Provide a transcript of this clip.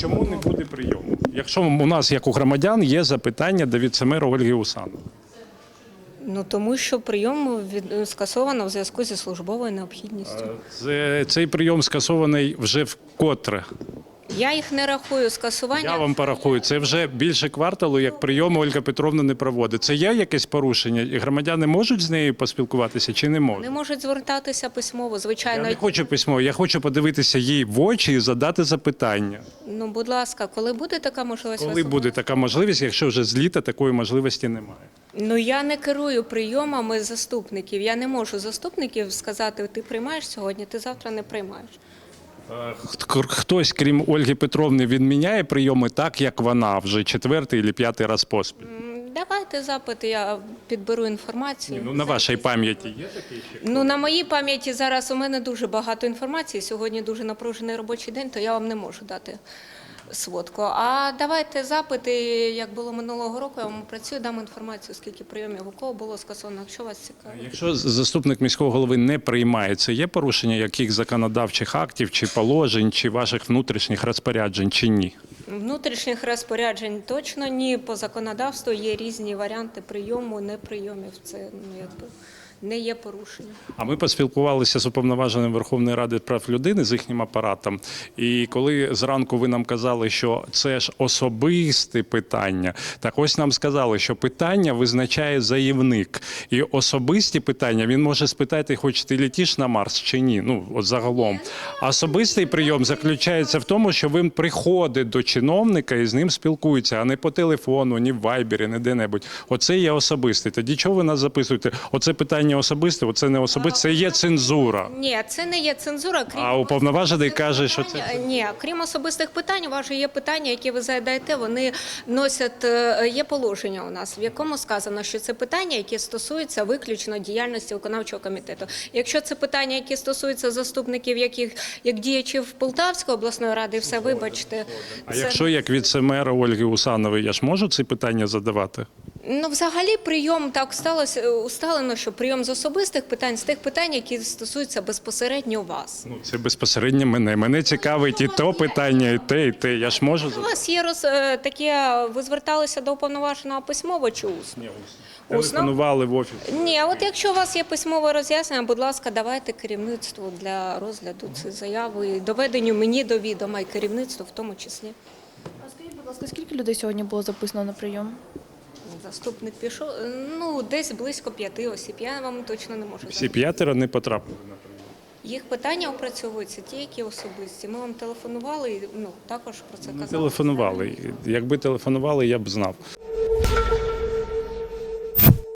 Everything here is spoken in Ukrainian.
Чому не буде прийому? Якщо у нас, як у громадян, є запитання до віцемера Ольги Усанової. Ну тому що прийом від скасовано в зв'язку зі службовою необхідністю. Це- Цей прийом скасований вже вкотре. Я їх не рахую скасування. Я вам порахую, це вже більше кварталу, як прийом Ольга Петровна не проводить. Це є якесь порушення? І громадяни можуть з нею поспілкуватися чи не можуть? Не можуть звертатися письмово. Я Звичайно, не хочу письмо, я хочу подивитися їй в очі і задати запитання. Ну будь ласка, коли буде така можливість? Коли вас- буде така можливість, якщо вже з літа такої можливості немає? Ну я не керую прийомами заступників. Я не можу заступників сказати, ти приймаєш сьогодні, ти завтра не приймаєш. Е, Хтось, крім Ольги Петровни, відміняє прийоми так, як вона вже четвертий чи п'ятий раз поспіль. Давайте запит, я підберу інформацію. Ну на вашій пам'яті є такий ще? Ну на моїй пам'яті зараз у мене дуже багато інформації. Сьогодні дуже напружений робочий день, то я вам не можу дати сводку. А давайте запити, як було минулого року, я вам працюю, дам інформацію, скільки прийомів у кого було скасовано, якщо вас цікавить. Якщо заступник міського голови не приймає, це є порушення яких законодавчих актів, чи положень, чи ваших внутрішніх розпоряджень, чи ні? Внутрішніх розпоряджень точно ні. По законодавству є різні варіанти прийому, неприйомів. Це ну якби не є порушення. А ми поспілкувалися з уповноваженим Верховної Ради прав людини з їхнім апаратом. І коли зранку ви нам казали, що це ж особисте питання, так ось нам сказали, що питання визначає заявник. І особисті питання він може спитати, хоч ти літиш на Марс чи ні. Ну от загалом. Особистий прийом заключається в тому, що він приходить до чиновника і з ним спілкується, а не по телефону, ні в вайбері, ні де-небудь. Оце є особистий. Тоді чого ви нас записуєте? Оце питання особисте, оце не особисте, це є цензура. Ні, це не є цензура. Крім А уповноважений каже, що це Ні, крім особистих питань, у вас же є питання, які ви задаєте, вони носять е, є положення у нас, в якому сказано, що це питання, які стосуються виключно діяльності виконавчого комітету. Якщо це питання, які стосуються заступників, яких як діячів Полтавської обласної ради, все вибачте. А це- якщо як віце-мера Ольги Усанової, я ж можу ці питання задавати? Ну, взагалі, прийом так сталося е, усталено, що прийом з особистих питань, з тих питань, які стосуються безпосередньо вас. Ну це безпосередньо мене. Мене цікавить і то питання, і те, і те. Я ж можу У вас є роз е, таке, ви зверталися до уповноваженого письмово чи усно? Телефонували в офіс. Ні, от якщо у вас є письмове роз'яснення, будь ласка, давайте керівництву для розгляду цієї заяви і доведенню мені до відома і керівництву в тому числі. А скажіть, будь ласка, скільки людей сьогодні було записано на прийом? Заступник пішов, ну десь близько п'яти осіб. Я вам точно не можу Всі сказати. п'ятеро не потрапили на. Їх питання опрацьовуються, ті, які особисті. Ми вам телефонували і ну також про це казали. телефонували. Якби телефонували, я б знав.